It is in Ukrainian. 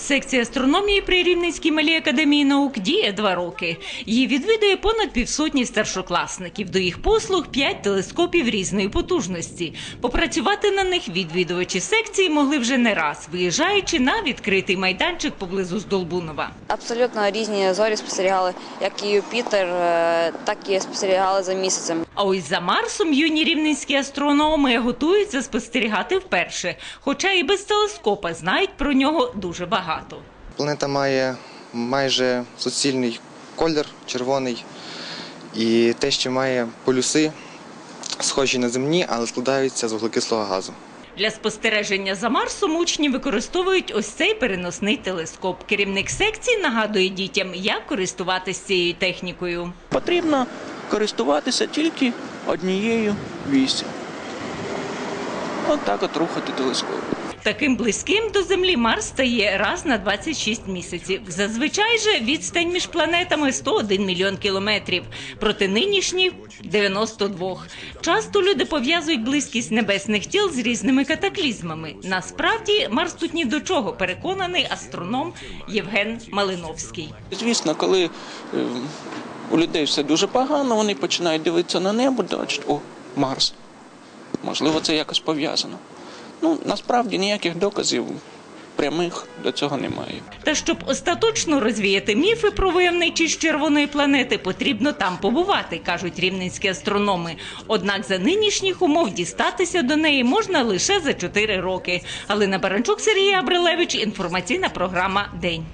Секція астрономії при Рівненській малій академії наук діє два роки. Її відвідує понад півсотні старшокласників. До їх послуг п'ять телескопів різної потужності. Попрацювати на них відвідувачі секції могли вже не раз, виїжджаючи на відкритий майданчик поблизу Здолбунова. Абсолютно різні зорі спостерігали, як і Юпітер, е, так і спостерігали за місяцем. А ось за Марсом юні рівненські астрономи готуються спостерігати вперше, хоча і без телескопа знають про нього дуже багато. Планета має майже суцільний колір, червоний, і те, що має полюси, схожі на земні, але складаються з вуглекислого газу. Для спостереження за Марсом учні використовують ось цей переносний телескоп. Керівник секції нагадує дітям, як користуватися цією технікою. Потрібно користуватися тільки однією вісім. От так от рухати телескоп. Таким близьким до Землі Марс стає раз на 26 місяців. Зазвичай же відстань між планетами 101 мільйон кілометрів, проти нинішніх 92. Часто люди пов'язують близькість небесних тіл з різними катаклізмами. Насправді Марс тут ні до чого, переконаний астроном Євген Малиновський. Звісно, коли е, у людей все дуже погано, вони починають дивитися на небо, бачать, о, Марс. Можливо, це якось пов'язано. Ну, насправді ніяких доказів прямих до цього немає. Та щоб остаточно розвіяти міфи про войовничість червоної планети, потрібно там побувати, кажуть рівненські астрономи. Однак за нинішніх умов дістатися до неї можна лише за 4 роки. Галина Баранчук, Сергій Абрилевич, інформаційна програма День.